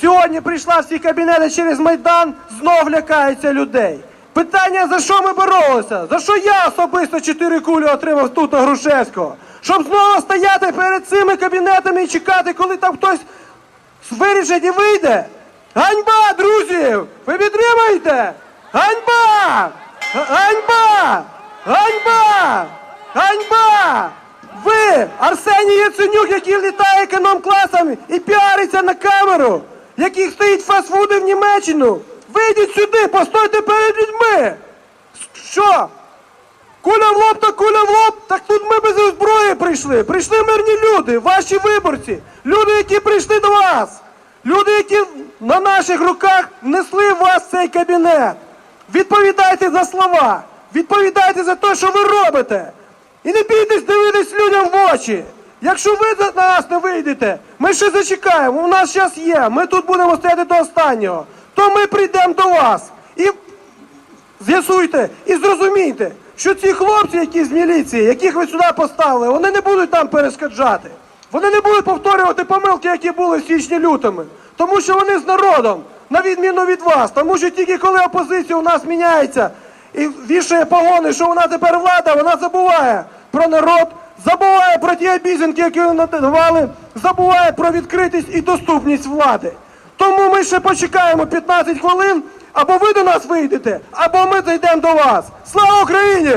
сьогодні прийшла в ці кабінети через Майдан, знов лякаються людей. Питання, за що ми боролися? За що я особисто чотири кулі отримав тут Грушевського? Щоб знову стояти перед цими кабінетами і чекати, коли там хтось вирішить і вийде? Ганьба, друзі! Ви підтримуєте? Ганьба! Ганьба! Ганьба! Ганьба! Ви, Арсеній Яценюк, який літає економ-класами і піариться на камеру, який стоїть фастфуди в Німеччину, вийдіть сюди, постойте перед людьми! Що? Куля в лоб та куля в лоб, так тут ми без зброї прийшли. Прийшли мирні люди, ваші виборці, люди, які прийшли до вас, люди, які на наших руках несли вас в цей кабінет. Відповідайте за слова, відповідайте за те, що ви робите. І не бійтесь дивитись людям в очі. Якщо ви за нас не вийдете, ми ще зачекаємо, у нас час є, ми тут будемо стояти до останнього, то ми прийдемо до вас. І З'ясуйте і зрозумійте, що ці хлопці, які з міліції, яких ви сюди поставили, вони не будуть там перешкоджати. Вони не будуть повторювати помилки, які були в січні лютому. Тому що вони з народом, на відміну від вас. Тому що тільки коли опозиція у нас міняється і вішає погони, що вона тепер влада, вона забуває про народ, забуває про ті обіцянки, які надавали, забуває про відкритість і доступність влади. Тому ми ще почекаємо 15 хвилин, або ви до нас вийдете, або ми зайдемо до вас. Слава Україні!